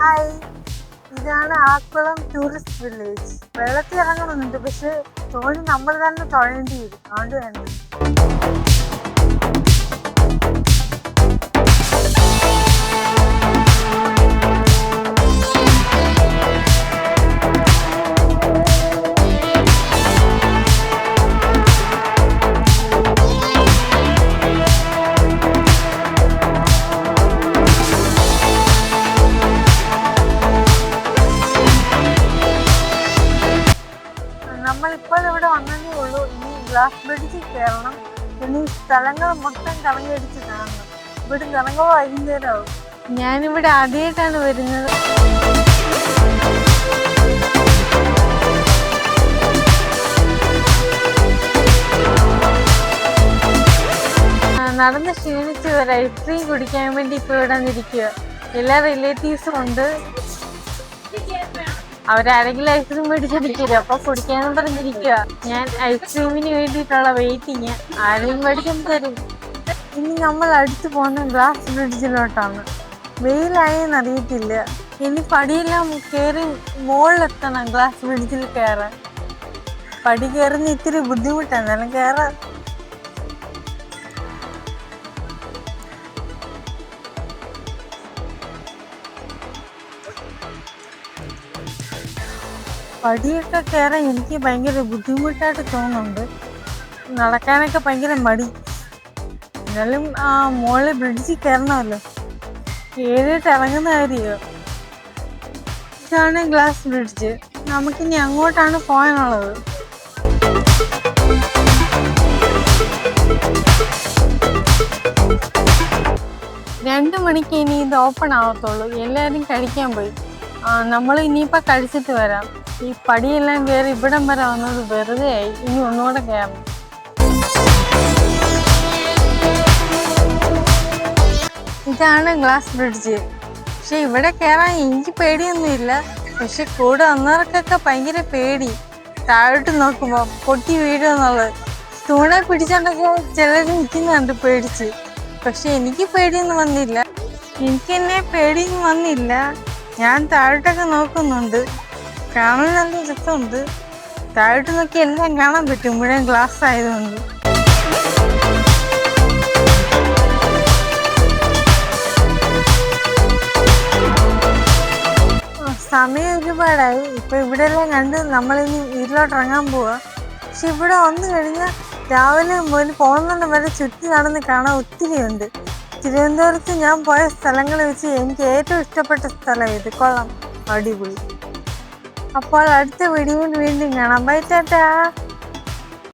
Hi ഇതാണ് Akkulam tourist village വെള്ളത്തിൽ ഇറങ്ങണമെന്നുണ്ട് പക്ഷെ തോണി നമ്മൾ തന്നെ തുഴയേണ്ടി വരും. അതുകൊണ്ട് തന്നെ ഗ്ലാസ് ബ്രിഡ്ജിൽ കയറണം. പിന്നെ ഈ സ്ഥലങ്ങൾ മൊത്തം കറങ്ങിയടിച്ച് കാണണം. ഇവിടെ കറങ്ങോ വൈകുന്നേരമാവും? ഞാനിവിടെ ആദ്യമായിട്ടാണ് വരുന്നത്. നടന്ന് ക്ഷീണിച്ച് ഒരു ഐസ്ക്രീം കുടിക്കാൻ വേണ്ടി ഇപ്പോൾ ഇവിടെ വന്നിരിക്കുക എല്ലാ റിലേറ്റീവ്സും ഉണ്ട്. അവരാരെങ്കിലും ഐസ്ക്രീം മേടിച്ചിരിക്കില്ല അപ്പൊ കുടിക്കാനും പറഞ്ഞിരിക്കുക ഞാൻ ഐസ്ക്രീമിന് വേണ്ടിയിട്ടുള്ള വെയിറ്റിങ് ആരെങ്കിലും മേടിക്കാൻ തരും. ഇനി നമ്മൾ അടുത്ത് പോകുന്ന ഗ്ലാസ് ബ്രിഡ്ജിലോട്ടാണ് വെയിലായെന്ന് അറിയത്തില്ല ഇനി പടിയെല്ലാം കയറി മുകളിലെത്തണം ഗ്ലാസ് ബ്രിഡ്ജിൽ കയറാൻ. പടി കയറുന്ന ഇത്തിരി ബുദ്ധിമുട്ടാണ് എന്നാലും കയറാം. പടിയൊക്കെ കയറാൻ എനിക്ക് ഭയങ്കര ബുദ്ധിമുട്ടായിട്ട് തോന്നുന്നുണ്ട്. നടക്കാനൊക്കെ ഭയങ്കര മടി. എന്നാലും ആ മോളെ ബ്രിഡ്ജിൽ കയറണമല്ലോ കയറിയിട്ട് ഇറങ്ങുന്ന കാര്യമോ? ഇതാണ് ഗ്ലാസ് ബ്രിഡ്ജ് നമുക്കിനി അങ്ങോട്ടാണ് പോകാനുള്ളത്. രണ്ട് മണിക്ക് ഇനി ഇത് ഓപ്പൺ ആവത്തുള്ളൂ. എല്ലാവരും കഴിക്കാൻ പോയി. നമ്മൾ ഇനിയിപ്പോൾ കഴിച്ചിട്ട് വരാം. ഈ പടിയെല്ലാം കയറി ഇവിടം വരെ വന്നത് വെറുതെ ആയി. ഇനി ഒന്നുകൂടെ കയറണം ഇതാണ് ഗ്ലാസ് ബ്രിഡ്ജ്. പക്ഷെ ഇവിടെ കയറാൻ എനിക്ക് പേടിയൊന്നുമില്ല. പക്ഷെ കൂടെ വന്നവർക്കൊക്കെ ഭയങ്കര പേടി. താഴോട്ട് നോക്കുമ്പോൾ പൊട്ടി വീഴുമെന്നുള്ളത്. തൂണെ പിടിച്ചോണ്ടൊക്കെ ചിലർ നിൽക്കുന്നുണ്ട് പേടിച്ച്. പക്ഷെ എനിക്ക് പേടിയൊന്നും വന്നില്ല. എനിക്ക് എന്നെ പേടിയൊന്നും വന്നില്ല. ഞാൻ താഴോട്ടൊക്കെ നോക്കുന്നുണ്ട്. കാണാൻ നല്ല രസമുണ്ട് താഴോട്ട് നോക്കി എല്ലാം കാണാൻ പറ്റും. മുഴുവൻ ഗ്ലാസ് ആയതുകൊണ്ട്. സമയം ഒരുപാടായി. ഇപ്പൊ ഇവിടെ എല്ലാം കണ്ട് നമ്മളിനി വീട്ടിലോട്ട് ഇറങ്ങാൻ പോവാ. പക്ഷെ ഇവിടെ വന്നു കഴിഞ്ഞാൽ രാവിലെ മുതൽ പോകുന്നുണ്ട് വരെ ചുറ്റി നടന്ന് കാണാൻ ഒത്തിരി ഉണ്ട് തിരുവനന്തപുരത്ത് ഞാൻ പോയ സ്ഥലങ്ങൾ വെച്ച് എനിക്ക് ഏറ്റവും ഇഷ്ടപ്പെട്ട സ്ഥലം ഇത് കൊള്ളാം. അടിപൊളി. അപ്പോൾ അടുത്ത വീഡിയോയിൽ വീണ്ടും കാണാം. Bye tata.